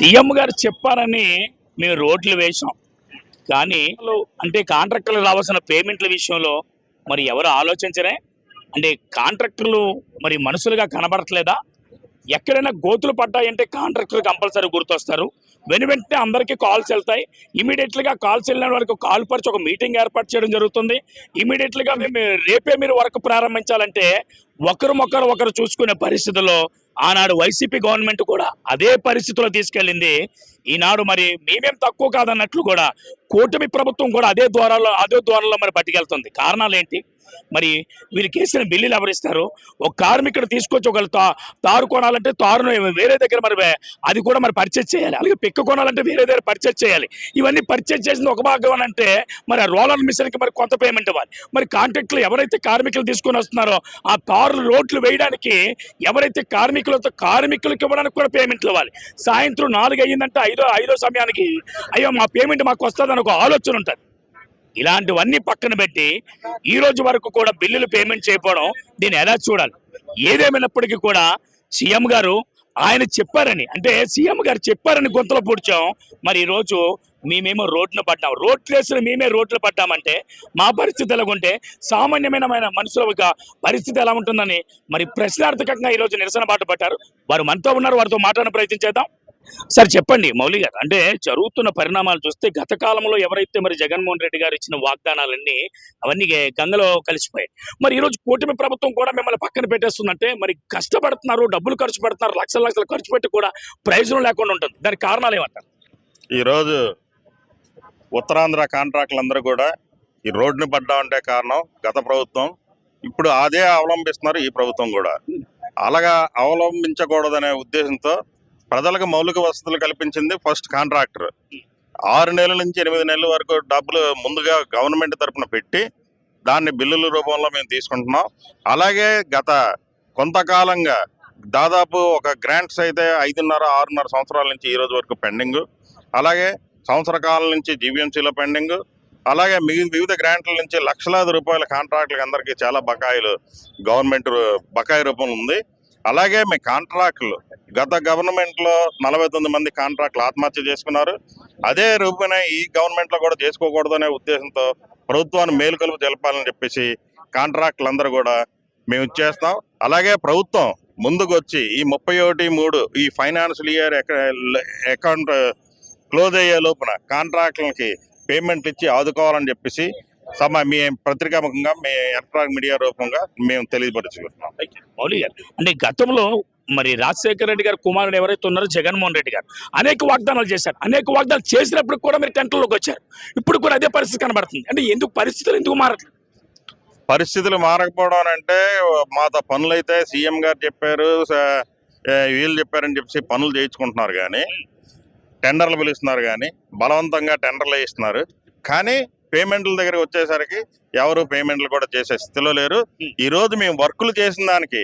CM గారు చెప్పారని మేము రోడ్లు వేసాం కానీ అంటే కాంట్రాక్టర్లు రావాల్సిన పేమెంట్ల విషయంలో మరి ఎవరు ఆలోచించరే అంటే కాంట్రాక్టర్లు మరి మనుషులుగా కనబడట్లేదా? ఎక్కడైనా గోతులు పడ్డాయంటే కాంట్రాక్టర్ కంపల్సరీ గుర్తొస్తారు. వెను వెంటనే అందరికీ కాల్స్ వెళ్తాయి. ఇమీడియట్లీగా కాల్స్ వెళ్ళిన వాళ్ళకి కాల్ పరిచి ఒక మీటింగ్ ఏర్పాటు చేయడం జరుగుతుంది. ఇమీడియట్లీగా మేము రేపే మీరు వర్క్ ప్రారంభించాలంటే ఒకరు ఒకరు ఒకరు చూసుకునే పరిస్థితుల్లో ఆనాడు వైసీపీ గవర్నమెంట్ కూడా అదే పరిస్థితిలో తీసుకెళ్ళింది. ఈనాడు మరి మేమేం తక్కువ కాదన్నట్లు కూడా కూటమి ప్రభుత్వం కూడా అదే ద్వారాలో అదే ద్వారంలో మరి పట్టుకెళ్తుంది కారణాలు ఏంటి మరి వీరికి వేసిన బిల్లులు ఎవరిస్తారు? ఒక కార్మికుడు తీసుకొచ్చి ఒకళ్ళు తా తారు కొనాలంటే తారును వేరే దగ్గర మరి అది కూడా మరి పర్చేజ్ చేయాలి. అలాగే పిక్క కొనాలంటే వేరే దగ్గర పర్చేజ్ చేయాలి. ఇవన్నీ పర్చేజ్ చేసిన ఒక భాగం అని అంటే మరి ఆ రోలర్ మిషన్కి మరి కొంత పేమెంట్ ఇవ్వాలి. మరి కాంట్రాక్ట్లు ఎవరైతే కార్మికులు తీసుకొని వస్తున్నారో ఆ తారులు రోడ్లు వేయడానికి ఎవరైతే కార్మికులతో కార్మికులకు ఇవ్వడానికి కూడా పేమెంట్లు ఇవ్వాలి. సాయంత్రం నాలుగు అయ్యిందంటే ఐదో ఐదో సమయానికి అయ్యో మా పేమెంట్ మాకు వస్తుందని ఒక ఆలోచన ఉంటుంది. ఇలాంటివన్నీ పక్కన పెట్టి ఈ రోజు వరకు కూడా బిల్లులు పేమెంట్ చేయకపోవడం దీన్ని ఎలా చూడాలి? ఏదేమైనప్పటికీ కూడా సీఎం గారు ఆయన చెప్పారని అంటే సీఎం గారు చెప్పారని గొంతులో పూడ్చాం. మరి ఈ రోజు మేమేమో రోడ్లు పడ్డాం. రోడ్లు వేసిన మేమే రోడ్లు పడ్డామంటే మా పరిస్థితి ఎలాగుంటే సామాన్యమైన మనుషుల యొక్క పరిస్థితి ఎలా ఉంటుందని మరి ప్రశ్నార్థకంగా ఈ రోజు నిరసన బాట పట్టారు. వారు మనతో ఉన్నారు వారితో మాట్లాడిన ప్రయత్నం చేద్దాం. సార్ చెప్పండి. మౌలి గారు అంటే జరుగుతున్న పరిణామాలు చూస్తే గత కాలంలో ఎవరైతే మరి జగన్మోహన్ రెడ్డి గారు ఇచ్చిన వాగ్దానాలన్నీ అవన్నీ గంగలో కలిసిపోయాయి. మరి ఈ రోజు కూటమి ప్రభుత్వం కూడా మిమ్మల్ని పక్కన పెట్టేస్తుందంటే మరి కష్టపడుతున్నారు డబ్బులు ఖర్చు పెడుతున్నారు లక్షల లక్షలు ఖర్చు పెట్టి కూడా ప్రయోజనం లేకుండా ఉంటుంది. దానికి కారణాలు ఏమంటారు? ఈరోజు ఉత్తరాంధ్ర కాంట్రాక్టులందరూ కూడా ఈ రోడ్డుని పడ్డా ఉంటే కారణం గత ప్రభుత్వం. ఇప్పుడు అదే అవలంబిస్తున్నారు ఈ ప్రభుత్వం కూడా. అలాగా అవలంబించకూడదనే ఉద్దేశంతో ప్రజలకు మౌలిక వసతులు కల్పించింది ఫస్ట్ కాంట్రాక్టర్ ఆరు నెలల నుంచి ఎనిమిది నెలల వరకు డబ్బులు ముందుగా గవర్నమెంట్ తరపున పెట్టి దాన్ని బిల్లుల రూపంలో మేము తీసుకుంటున్నాం. అలాగే గత కొంతకాలంగా దాదాపు ఒక గ్రాంట్స్ అయితే ఐదున్నర ఆరున్నర సంవత్సరాల నుంచి ఈ రోజు వరకు పెండింగ్ అలాగే సంవత్సర కాలం నుంచి జీవీఎంసీలో పెండింగ్ అలాగే మిగిలిన వివిధ గ్రాంట్ల నుంచి లక్షలాది రూపాయల కాంట్రాక్టులకు అందరికీ చాలా బకాయిలు గవర్నమెంట్ బకాయి రూపంలో ఉంది. అలాగే మీ కాంట్రాక్టులు. గత గవర్నమెంట్లో నలభై తొమ్మిది మంది కాంట్రాక్టులు ఆత్మహత్య చేసుకున్నారు. అదే రూపేణ ఈ గవర్నమెంట్లో కూడా చేసుకోకూడదు అనే ఉద్దేశంతో ప్రభుత్వాన్ని మేలుకొలుపు తెలపాలని చెప్పేసి కాంట్రాక్టులందరూ కూడా మేము ఇచ్చేస్తాం. అలాగే ప్రభుత్వం ముందుకు వచ్చి ఈ ముప్పై ఒకటి మూడు ఈ ఫైనాన్షియల్ ఇయర్ అకౌంట్ క్లోజ్ అయ్యే లోపున కాంట్రాక్టులకి పేమెంట్ ఇచ్చి ఆదుకోవాలని చెప్పేసి సమ మీ పత్రికాముఖంగా మీ ఎలక్ట్రానిక్ మీడియా రూపంగా మేము తెలియపరుచుకుంటున్నాం. మౌలి గారు అంటే గతంలో మరి రాజశేఖర రెడ్డి గారు కుమారుడు ఎవరైతే ఉన్నారో జగన్మోహన్ రెడ్డి గారు అనేక వాగ్దానాలు చేశారు. అనేక వాగ్దానాలు చేసినప్పుడు కూడా మీరు టెంట్లోకి వచ్చారు. ఇప్పుడు కూడా అదే పరిస్థితి కనబడుతుంది. అంటే ఎందుకు పరిస్థితులు ఎందుకు మారట్లేదు? పరిస్థితులు మారకపోవడం అంటే మాతో పనులు అయితే సీఎం గారు చెప్పారు వీళ్ళు చెప్పారని చెప్పేసి పనులు చేయించుకుంటున్నారు కానీ టెండర్లు పిలుస్తున్నారు కానీ బలవంతంగా టెండర్లు వేయిస్తున్నారు. కానీ పేమెంట్ల దగ్గరికి వచ్చేసరికి ఎవరు పేమెంట్లు కూడా చేసే స్థితిలో లేరు. ఈ రోజు మేము వర్కులు చేసిన దానికి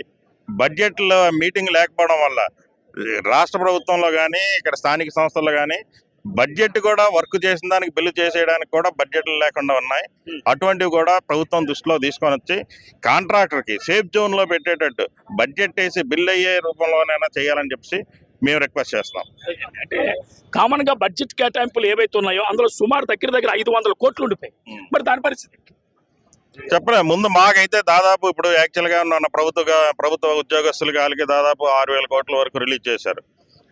బడ్జెట్లో మీటింగ్ లేకపోవడం వల్ల రాష్ట్ర ప్రభుత్వంలో కానీ ఇక్కడ స్థానిక సంస్థల్లో కానీ బడ్జెట్ కూడా వర్క్ చేసిన దానికి బిల్లు చేసేయడానికి కూడా బడ్జెట్లు లేకుండా ఉన్నాయి. అటువంటివి కూడా ప్రభుత్వం దృష్టిలో తీసుకొని వచ్చి కాంట్రాక్టర్కి సేఫ్ జోన్లో పెట్టేటట్టు బడ్జెట్ వేసి బిల్ అయ్యే రూపంలోనైనా చేయాలని చెప్పి మేము రిక్వెస్ట్ చేస్తున్నాం. అంటే కామన్గా బడ్జెట్ కేటాయింపులు ఏవైతే ఉన్నాయో అందులో సుమారు దగ్గర దగ్గర ఐదు వందల కోట్లు ఉండిపోయి మరి దాని పరిస్థితి చెప్పలే. ముందు మాకైతే దాదాపు ఇప్పుడు యాక్చువల్గా ఉన్న ప్రభుత్వ ప్రభుత్వ ఉద్యోగస్తులకి వాళ్ళకి దాదాపు ఆరు వేల కోట్ల వరకు రిలీజ్ చేశారు.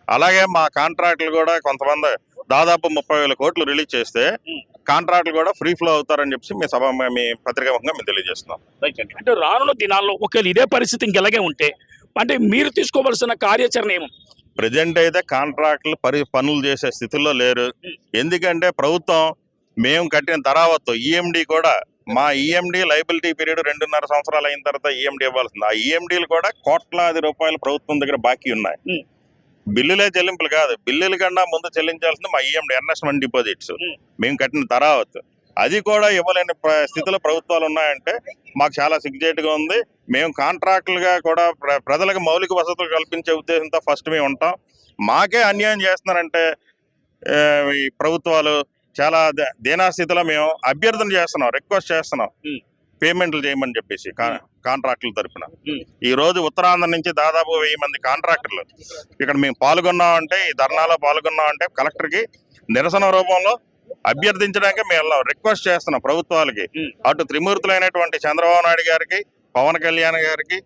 అలాగే మా కాంట్రాక్టులు కూడా కొంతమంది దాదాపు ముప్పై వేల కోట్లు రిలీజ్ చేస్తే కాంట్రాక్టులు కూడా ఫ్రీ ఫ్లో అవుతారని చెప్పి మీ సభ మీ పత్రికాముఖంగా మేము తెలియజేస్తున్నాం. అంటే రానున్న దినాల్లో ఒకవేళ ఇదే పరిస్థితి ఇంకెలాగే ఉంటే అంటే మీరు తీసుకోవాల్సిన కార్యాచరణ ఏమో ప్రజెంట్ అయితే కాంట్రాక్టులు పరి పనులు చేసే స్థితిలో లేరు. ఎందుకంటే ప్రభుత్వం మేము కట్టిన తరావత్తు ఈఎండి కూడా మా ఈఎండి లైబిలిటీ పీరియడ్ రెండున్నర సంవత్సరాలు అయిన తర్వాత ఈఎండి ఇవ్వాల్సింది. ఆ ఈఎండీలు కూడా కోట్లాది రూపాయలు ప్రభుత్వం దగ్గర బాకీ ఉన్నాయి. బిల్లులే చెల్లింపులు కాదు. బిల్లుల కన్నా ముందు చెల్లించాల్సింది మా ఈఎండి ఎన్ఎస్ఎన్ డిపాజిట్స్. మేము కట్టిన తరావత్తు. అది కూడా ఇవ్వలేని స్థితిలో ప్రభుత్వాలు ఉన్నాయంటే మాకు చాలా సిగ్జేట్గా ఉంది. మేము కాంట్రాక్టులుగా కూడా ప్ర- ప్రజలకు మౌలిక వసతులు కల్పించే ఉద్దేశంతో ఫస్ట్ మేము ఉంటాం. మాకే అన్యాయం చేస్తున్నారంటే ఈ ప్రభుత్వాలు చాలా ద- దీనాస్థితిలో మేము అభ్యర్థన చేస్తున్నాం రిక్వెస్ట్ చేస్తున్నాం. పేమెంట్లు చేయమని చెప్పేసి కా- కాంట్రాక్టుల తరపున. Hmm. ఈ రోజు ఉత్తరాంధ్ర నుంచి దాదాపు వెయ్యి మంది కాంట్రాక్టర్లు. ఇక్కడ మేము పాల్గొన్నామంటే ఈ ధర్నాలో పాల్గొన్నామంటే కలెక్టర్కి నిరసన రూపంలో అభ్యర్థించడానికి మేము రిక్వెస్ట్ చేస్తున్నాం ప్రభుత్వాలకి. అటు త్రిమూర్తులైనటువంటి చంద్రబాబు నాయుడు గారికి పవన్ కళ్యాణ్ గారికి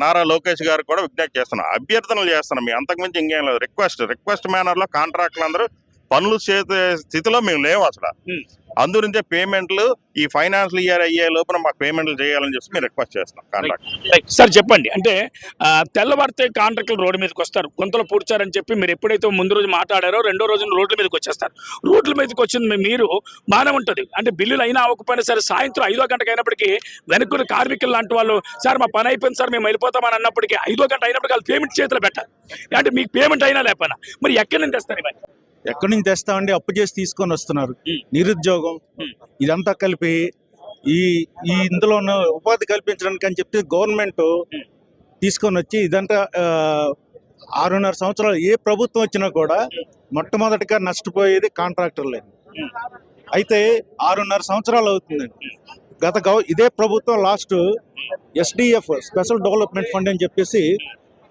నారా లోకేష్ గారికి కూడా విజ్ఞప్తి చేస్తున్నాం. అభ్యర్థనలు చేస్తున్నాం. మేము అంతకుమించి ఇంకేం లేదు. రిక్వెస్ట్ రిక్వెస్ట్ మేనర్లో కాంట్రాక్టులు అందరూ పనులు చేసే స్థితిలో మేము లేవు అసలు. అందుగురించే పేమెంట్లు ఈ ఫైనాన్షియల్ ఇయర్ అయ్యే లోపల మాకు పేమెంట్లు చేయాలని చెప్పి మేము రిక్వెస్ట్ చేస్తున్నాం కాంట్రాక్ట్. సార్ చెప్పండి. అంటే తెల్లవారితే కాంట్రాక్టులు రోడ్డు మీదకి వస్తారు. కొంతలో పూడ్చారని చెప్పి మీరు ఎప్పుడైతే ముందు రోజు మాట్లాడారో రెండో రోజున రోడ్ల మీదకి వచ్చేస్తారు. రోడ్ల మీదకి వచ్చింది మీరు బాగానే ఉంటుంది. అంటే బిల్లులు అయినా అవ్వకపోయినా సరే సాయంత్రం ఐదో గంటకు అయినప్పటికీ వెనుక్కున్న కార్మికులు లాంటి వాళ్ళు సార్ మా పని అయిపోయింది సార్ మేము వెళ్ళిపోతామని అన్నప్పటికీ ఐదో గంట అయినప్పటికీ వాళ్ళు పేమెంట్ చేతిలో పెట్టాలి. అంటే మీకు పేమెంట్ అయినా లేకపోయినా. మరి ఎక్కడి నుంచి తెస్తారు ఇవన్నీ? ఎక్కడి నుంచి తెస్తామండి? అప్పు చేసి తీసుకొని వస్తున్నారు. నిరుద్యోగం. ఇదంతా కలిపి ఈ ఈ ఇందులో ఉన్న ఉపాధి కల్పించడానికి అని చెప్పి గవర్నమెంట్ తీసుకొని వచ్చి ఇదంతా ఆరున్నర సంవత్సరాలు ఏ ప్రభుత్వం వచ్చినా కూడా మొట్టమొదటిగా నష్టపోయేది కాంట్రాక్టర్లే. అయితే ఆరున్నర సంవత్సరాలు అవుతుందండి. గత గవ ఇదే ప్రభుత్వం last SDF special development fund అని చెప్పేసి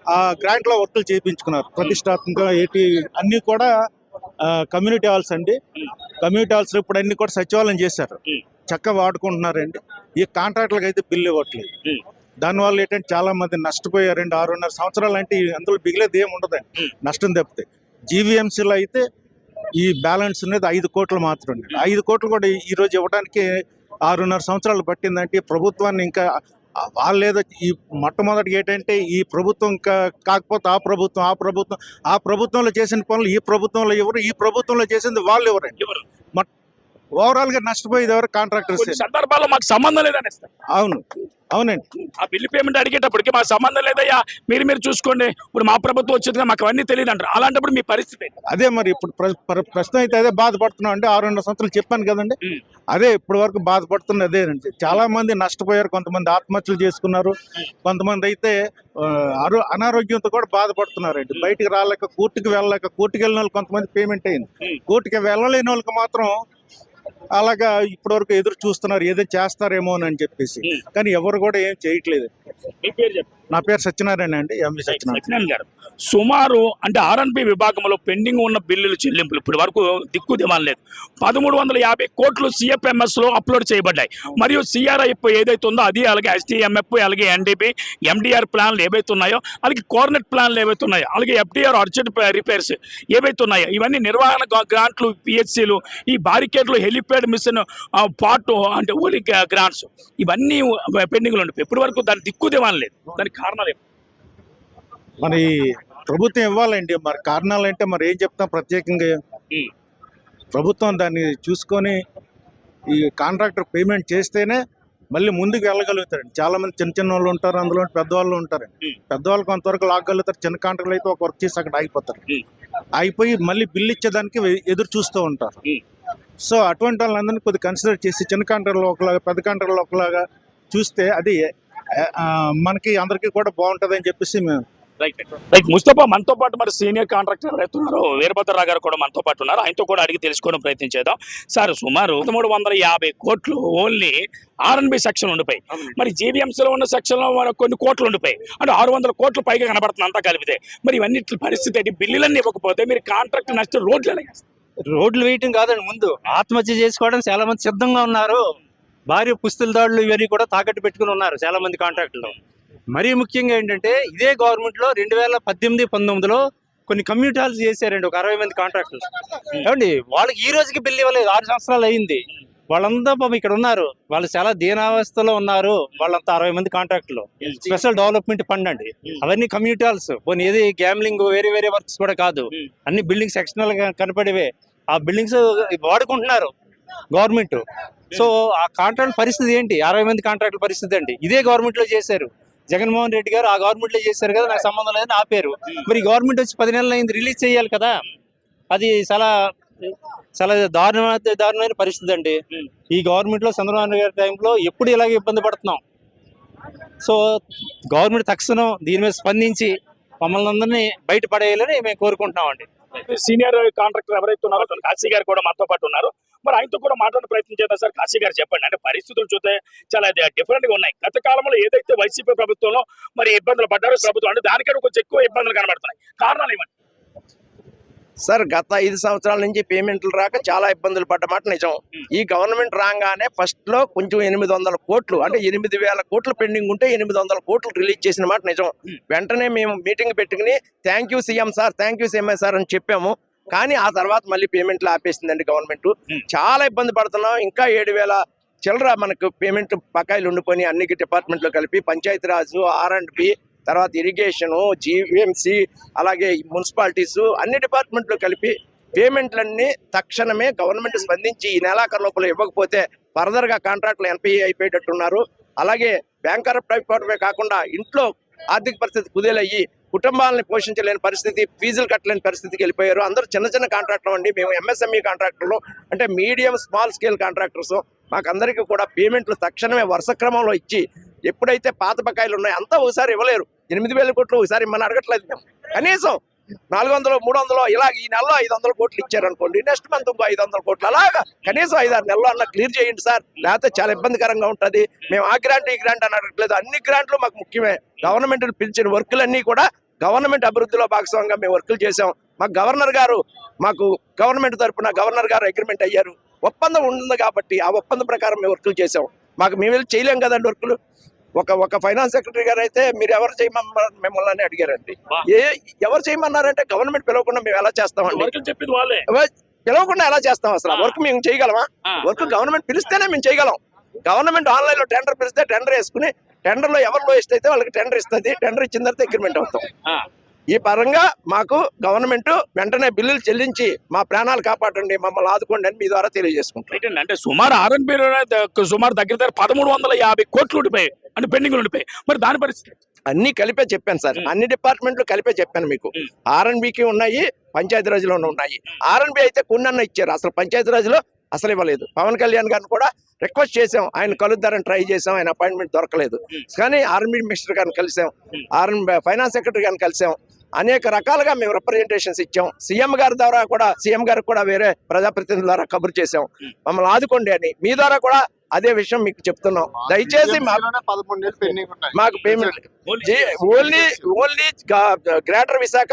ఆ గ్రాంట్లో వర్కులు చేయించుకున్నారు. ప్రతిష్టాత్మక ఏటి అన్నీ కూడా కమ్యూనిటీ హాల్స్ అండి. కమ్యూనిటీ హాల్స్ ఇప్పుడు అన్ని కూడా సచివాలయం చేశారు. చక్కగా వాడుకుంటున్నారండి. ఈ కాంట్రాక్టులకు అయితే బిల్లు ఇవ్వట్లేదు. దానివల్ల ఏంటంటే చాలా మంది నష్టపోయారండి. ఆరున్నర సంవత్సరాలు అంటే అందులో మిగిలేదు ఏమి ఉండదండి. నష్టం తప్పితే. జీవీఎంసీలో అయితే ఈ బ్యాలెన్స్ అనేది ఐదు కోట్లు మాత్రమే. ఐదు కోట్లు కూడా ఈ- ఈ రోజు ఇవ్వడానికి ఆరున్నర సంవత్సరాలు పట్టిందంటే ప్రభుత్వాన్ని ఇంకా ఆ- వాళ్ళేదో ఈ మొట్టమొదటిగా ఏంటంటే ఈ ప్రభుత్వం కాకపోతే ఆ ప్రభుత్వం ఆ ప్రభుత్వం ఆ ప్రభుత్వంలో చేసిన పనులు ఈ ప్రభుత్వంలో ఎవరు ఈ ప్రభుత్వంలో చేసింది వాళ్ళు ఎవరండి? ఎవరు? ఓవరాల్గా నష్టపోయేది ఎవరు? కాంట్రాక్టర్స్ సందర్భాల్లో మాకు సంబంధం లేదని అవును. అవునండి. ఆ బిల్లు పేమెంట్ అడిగేటప్పటికి మాకు సంబంధం లేదయ్యా. మీరు మీరు చూసుకోండి. ఇప్పుడు మా ప్రభుత్వం వచ్చిందిగా మాకు అవన్నీ తెలియదు అంటారు. అలాంటప్పుడు మీ పరిస్థితి? అదే మరి ఇప్పుడు ప్ర- ప్ర- ప్రస్తుతం అయితే అదే బాధపడుతున్నాం అంటే ఆరున్నర సంవత్సరాలు చెప్పాను కదండి. అదే ఇప్పటి వరకు బాధపడుతున్న అదేనండి చాలా మంది నష్టపోయారు కొంతమంది ఆత్మహత్యలు చేసుకున్నారు. కొంతమంది అయితే ఆరో అనారోగ్యంతో కూడా బాధపడుతున్నారండి. బయటికి రాలేక కోర్టుకి వెళ్ళలేక కోర్టుకి వెళ్ళిన వాళ్ళు కొంతమంది పేమెంట్ అయింది. కోర్టుకి వెళ్ళలేని వాళ్ళకి మాత్రం అలాగా ఇప్పటి వరకు ఎదురు చూస్తున్నారు ఏదో చేస్తారేమో అని చెప్పేసి. కానీ ఎవరు కూడా ఏం చేయట్లేదు నా పేరు సత్యనారాయణ అండి ఎంవి సత్యనారాయణ. గారు. సుమారు అంటే ఆర్ఎన్బి విభాగంలో పెండింగ్ ఉన్న బిల్లుల చెల్లింపులు ఇప్పటి వరకు దిక్కు దిమాన్ లేదు పదమూడు వందల యాభై కోట్లు సిఎఫ్ఎంఎస్లో అప్లోడ్ చేయబడ్డాయి. మరియు సిఆర్ఐఎఫ్ ఏదైతే ఉందో అది అలాగే ఎస్టీఎంఎఫ్ అలాగే ఎన్డీపీ ఎండిఆర్ ప్లాన్లు ఏవైతే ఉన్నాయో అలాగే కోఆర్డినేట్ ప్లాన్లు ఏవైతే ఉన్నాయో అలాగే ఎఫ్డిఆర్ అర్జెంట్ రిపేర్స్ ఏవైతే ఉన్నాయో ఇవన్నీ నిర్వహణ గ్రాంట్లు పిహెచ్సిలు ఈ బారికేడ్లు హెలిపేడ్ మిషన్ పార్ట్ అంటే ఓలీ గ్రాంట్స్ ఇవన్నీ పెండింగ్లు ఉండిపోయి ఇప్పటి వరకు దాని దిక్కు దివాన్ లేదు దానికి కారణాలు? మరి ప్రభుత్వం ఇవ్వాలండి మరి కారణాలు అంటే మరి ఏం చెప్తాం ప్రత్యేకంగా. ప్రభుత్వం దాన్ని చూసుకొని ఈ కాంట్రాక్టర్ పేమెంట్ చేస్తేనే మళ్ళీ ముందుకు వెళ్ళగలుగుతారండి చాలా మంది చిన్న చిన్న వాళ్ళు ఉంటారు అందులో పెద్దవాళ్ళు ఉంటారండి. పెద్దవాళ్ళు కొంతవరకు లాగలుగుతారు చిన్న కాంట్రాక్టర్లు అయితే ఒక వర్క్ చేసి అక్కడ ఆగిపోతారు. ఆగిపోయి మళ్ళీ బిల్లు ఇచ్చేదానికి ఎదురు చూస్తూ ఉంటారు. సో అటువంటి వాళ్ళందరినీ కొద్దిగా కన్సిడర్ చేసి చిన్న కాంట్రాక్టర్లు ఒకలాగా పెద్ద కాంట్రాక్టర్లు ఒకలాగా చూస్తే అది మనకి అందరికీ కూడా బాగుంటుంది అని చెప్పేసి మేము రైట్ రైట్ ముస్తఫా మనతో పాటు మరి సీనియర్ కాంట్రాక్టర్ ఎవరైతే ఉన్నారో వీరభద్రరావు గారు కూడా మనతో పాటు ఉన్నారు. ఆయనతో కూడా అడిగి తెలుసుకోవడం ప్రయత్నం చేద్దాం సార్ సుమారు పదమూడు వందల యాభై కోట్లు ఓన్లీ ఆర్ఎన్బి సెక్షన్ ఉండిపోయి మరి జీవీఎంసీ లో ఉన్న సెక్షన్లో మన కొన్ని కోట్లు ఉండిపోయి అంటే ఆరు వందల కోట్లు పైగా కనబడుతుంది అంతా కలిపితే. మరి ఇవన్నీ పరిస్థితి ఏంటి? బిల్లులన్నీ ఇవ్వకపోతే మీరు కాంట్రాక్ట్ నష్టం రోడ్లు? రోడ్లు వేయటం కాదండి ముందు ఆత్మహత్య చేసుకోవడం చాలా మంది సిద్ధంగా ఉన్నారు. భార్య పుస్తుల దాడులు ఇవన్నీ కూడా తాకట్టు పెట్టుకుని ఉన్నారు చాలా మంది కాంట్రాక్టులు మరీ ముఖ్యంగా ఏంటంటే ఇదే గవర్నమెంట్లో రెండు వేల పద్దెనిమిది పంతొమ్మిదిలో కొన్ని కమ్యూనిటీ హాల్స్ చేశారండి ఒక అరవై మంది కాంట్రాక్టులు ఏమండి వాళ్ళకి ఈ రోజుకి బిల్లు ఇవ్వలేదు ఆరు సంవత్సరాలు అయింది. వాళ్ళంతా పాపం ఇక్కడ ఉన్నారు వాళ్ళు చాలా దీనావస్థలో ఉన్నారు వాళ్ళంతా అరవై మంది కాంట్రాక్టులు స్పెషల్ డెవలప్మెంట్ ఫండ్ అండి. అవన్నీ కమ్యూనిటీ హాల్స్. పోనీ ఏది గ్యామ్లింగ్ వేరే వేరే వర్క్స్ కూడా కాదు. అన్ని బిల్డింగ్స్ ఎక్స్టర్నల్గా కనపడేవే. ఆ బిల్డింగ్స్ వాడుకుంటున్నారు గవర్నమెంట్. సో ఆ కాంట్రాక్ట్ పరిస్థితి ఏంటి? అరవై మంది కాంట్రాక్టుల పరిస్థితి అండి ఇదే గవర్నమెంట్లో చేశారు. జగన్మోహన్ రెడ్డి గారు ఆ గవర్నమెంట్లో చేశారు కదా నాకు సంబంధం లేదని ఆపారు. మరి గవర్నమెంట్ వచ్చి పది నెలలు అయింది రిలీజ్ చేయాలి కదా. అది చాలా చాలా దారుణమైన దారుణమైన పరిస్థితి అండి. ఈ గవర్నమెంట్లో చంద్రబాబు గారి టైంలో ఎప్పుడు ఇలాగే ఇబ్బంది పడుతున్నాం. సో గవర్నమెంట్ తక్షణం దీని మీద స్పందించి మమ్మల్ని అందరినీ బయట పడేయాలని మేము కోరుకుంటున్నామండి. సీనియర్ కాంట్రాక్టర్ ఎవరైతే ఉన్నారో కాశీ గారు కూడా మాతో పాటు ఉన్నారు. మరి ఆయనతో కూడా మాట్లాడే ప్రయత్నం చేద్దాం సార్. కాశీ గారు చెప్పండి. అంటే పరిస్థితులు చూస్తే చాలా డిఫరెంట్గా ఉన్నాయి. గత కాలంలో ఏదైతే వైసీపీ ప్రభుత్వంలో మరి ఇబ్బందులు పడ్డారో ప్రభుత్వం అంటే దానికంటే కొంచెం ఎక్కువ ఇబ్బందులు కనబడుతున్నాయి. కారణాలు ఏమండి? సార్ గత ఐదు సంవత్సరాల నుంచి పేమెంట్లు రాక చాలా ఇబ్బందులు పడ్డమాట నిజం. ఈ గవర్నమెంట్ రాగానే ఫస్ట్లో కొంచెం ఎనిమిది వందల కోట్లు అంటే ఎనిమిది వేల కోట్లు పెండింగ్ ఉంటే ఎనిమిది వందల కోట్లు రిలీజ్ చేసిన మాట నిజం. వెంటనే మేము మీటింగ్ పెట్టుకుని thank you CM sir thank you CM sir అని చెప్పాము. కానీ ఆ తర్వాత మళ్ళీ పేమెంట్లు ఆపేసిందండి గవర్నమెంట్. చాలా ఇబ్బంది పడుతున్నాం. ఇంకా ఏడు వేల చిల్లర మనకు పేమెంట్ బకాయిలు ఉండిపోయి అన్ని డిపార్ట్మెంట్లో కలిపి పంచాయతీరాజు ఆర్ అండ్ బి తర్వాత ఇరిగేషన్ జీవీఎంసీ అలాగే మున్సిపాలిటీస్ అన్ని డిపార్ట్మెంట్లు కలిపి పేమెంట్లన్నీ తక్షణమే గవర్నమెంట్ స్పందించి ఈ నెలాఖరు లోపల ఇవ్వకపోతే ఫర్దర్గా కాంట్రాక్ట్లు ఎన్పిఏ అయిపోయేటట్టున్నారు. అలాగే బ్యాంకర్ అయిపోవడమే కాకుండా ఇంట్లో ఆర్థిక పరిస్థితి కుదేలయ్యి కుటుంబాలను పోషించలేని పరిస్థితి ఫీజులు కట్టలేని పరిస్థితికి వెళ్ళిపోయారు. అందరూ చిన్న చిన్న కాంట్రాక్టర్ అండి మేము ఎంఎస్ఎంఈ కాంట్రాక్టర్లు అంటే మీడియం స్మాల్ స్కేల్ కాంట్రాక్టర్స్ మాకందరికీ కూడా పేమెంట్లు తక్షణమే వరుస క్రమంలో ఇచ్చి ఎప్పుడైతే పాత బకాయిలు ఉన్నాయో అంతా ఒకసారి ఇవ్వలేరు. ఎనిమిది వేల కోట్లు ఒకసారి మనం అడగట్లేదు మేము. కనీసం నాలుగు వందలు మూడు వందలు ఇలా ఈ నెలలో ఐదు వందల కోట్లు ఇచ్చారనుకోండి నెక్స్ట్ మంత్ ఇంకో ఐదు వందల కోట్లు. అలాగా కనీసం ఐదు ఆరు నెలలు అన్న క్లియర్ చేయండి సార్. లేకపోతే చాలా ఇబ్బందికరంగా ఉంటుంది. మేము ఆ గ్రాంట్ ఈ గ్రాంట్ అని అడగట్లేదు. అన్ని గ్రాంట్లు మాకు ముఖ్యమే. గవర్నమెంట్ పిలిచిన వర్కులన్నీ కూడా గవర్నమెంట్ అభివృద్ధిలో భాగస్వామ్యంగా మేము వర్కులు చేసాం మాకు గవర్నర్ గారు మాకు గవర్నమెంట్ తరపున గవర్నర్ గారు అగ్రిమెంట్ అయ్యారు. ఒప్పందం ఉంది కాబట్టి ఆ ఒప్పందం ప్రకారం మేము వర్కులు చేసాం మాకు మేము వెళ్ళి చేయలేం కదండి వర్కులు. ఒక ఒక ఫైనాన్స్ సెక్రటరీ గారు అయితే మీరు ఎవరు చేయమన్నారు మిమ్మల్ని అడిగారండి. ఏ ఎవరు చేయమన్నారంటే గవర్నమెంట్ పిలవకుండా మేము ఎలా చేస్తామండి పిలవకుండా ఎలా చేస్తాం అసలు. వర్క్ మేము చేయగలమా. వర్క్ గవర్నమెంట్ పిలిస్తేనే మేము చేయగలం. గవర్నమెంట్ ఆన్లైన్లో టెండర్ పిలిస్తే టెండర్ వేసుకుని టెండర్లో ఎవరు లోయెస్ట్ అయితే వాళ్ళకి టెండర్ ఇస్తుంది. టెండర్ ఇచ్చిన తర్వాత అగ్రిమెంట్ అవుతాం. ఈ పరంగా మాకు గవర్నమెంట్ వెంటనే బిల్లులు చెల్లించి మా ప్రాణాలు కాపాడండి మమ్మల్ని ఆదుకోండి అని మీ ద్వారా తెలియజేసుకుంటాం. అంటే సుమారు ఆర్ఎన్బి సుమారు దగ్గర దగ్గర పదమూడు వందల యాభై కోట్లు ఉండిపోయాయి. అంటే పెండింగ్ ఉండిపోయాయి. మరి దాని పరిస్థితి? అన్ని కలిపే చెప్పాను సార్. అన్ని డిపార్ట్మెంట్లు కలిపే చెప్పాను మీకు. ఆర్ఎన్బికి ఉన్నాయి పంచాయతీరాజ్లో ఉన్నాయి. ఆర్ఎన్బి అయితే కొన్ని ఇచ్చారు. అసలు పంచాయతీరాజ్లో అసలు ఇవ్వలేదు. పవన్ కళ్యాణ్ గారిని కూడా రిక్వెస్ట్ చేసాం ఆయన కలుద్దారని ట్రై చేసాం ఆయన అపాయింట్మెంట్ దొరకలేదు. మ్. కానీ ఆర్ఎన్బి మినిస్టర్ గారిని కలిసాం మ్. ఆర్ఎన్బి ఫైనాన్స్ సెక్రటరీ గారిని కలిసాం అనేక రకాలుగా మేము రిప్రజెంటేషన్స్ ఇచ్చాం. సీఎం గారి ద్వారా కూడా సీఎం గారికి కూడా వేరే ప్రజాప్రతినిధుల ద్వారా కబురు చేసాం మ్. మమ్మల్ని ఆదుకోండి అని. మీ ద్వారా కూడా అదే విషయం మీకు చెప్తున్నాం. దయచేసి మాకు payment. Only only greater Visakha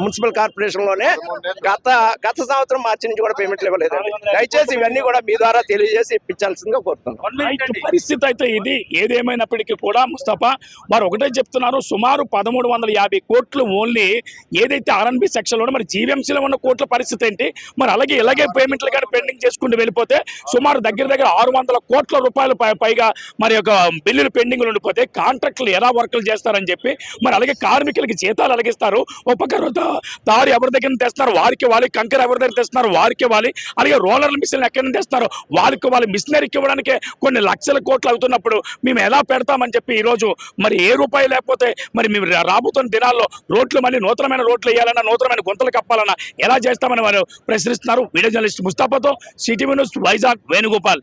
municipal కార్పొరేషన్లోనే గత గత సంవత్సరం మార్చి నుంచి కూడా పేమెంట్లు ఇవ్వలేదండి దయచేసి ఇవన్నీ కూడా మీ ద్వారా తెలియజేసి ఇప్పించాల్సిందిగా కోరుతున్నాం. పరిస్థితి అయితే ఇది. ఏదేమైనప్పటికీ కూడా ముస్తఫా వారు ఒకటే చెప్తున్నారు సుమారు పదమూడు వందల యాభై కోట్లు ఓన్లీ ఏదైతే ఆర్ఎన్బి సెక్షన్లో మరి జీవీఎంసీలో ఉన్న కోట్ల పరిస్థితి ఏంటి? మరి అలాగే ఇలాగే పేమెంట్లు కానీ పెండింగ్ చేసుకుంటూ వెళ్ళిపోతే సుమారు దగ్గర దగ్గర ఆరు వందల కోట్ల రూపాయలు పై- పైగా మరి యొక్క బిల్లులు పెండింగ్ ఉండిపోతే కాంట్రాక్టులు ఎలా వర్కులు చేస్తారని చెప్పి మరి అలాగే కార్మికులకి జీతాలు అలగిస్తారు. ఒక పక్క తా- ఎవరి దగ్గర తెస్తున్నారు? వారికి వాళ్ళు కంకర ఎవరి దగ్గర తెస్తున్నారు? వారికి వాలి. అలాగే రోలర్ మిషన్ ఎక్కడి నుంచి వారికి వాళ్ళకి మిషనరీకి ఇవ్వడానికి కొన్ని లక్షల కోట్లు అవుతున్నప్పుడు మేము ఎలా పెడతామని చెప్పి ఈ రోజు మరి ఏ రూపాయి లేకపోతే మరి మేము రాబోతున్న దినాల్లో రోడ్లు మళ్ళీ నూతనమైన రోడ్లు వేయాలన్నా నూతనమైన గుంతలు కప్పాలన్నా ఎలా చేస్తామని వారు ప్రశ్నిస్తున్నారు. వీడియో జర్నలిస్ట్ ముస్తాఫాతో సిటీవీ న్యూస్ వైజాగ్ వేణుగోపాల్.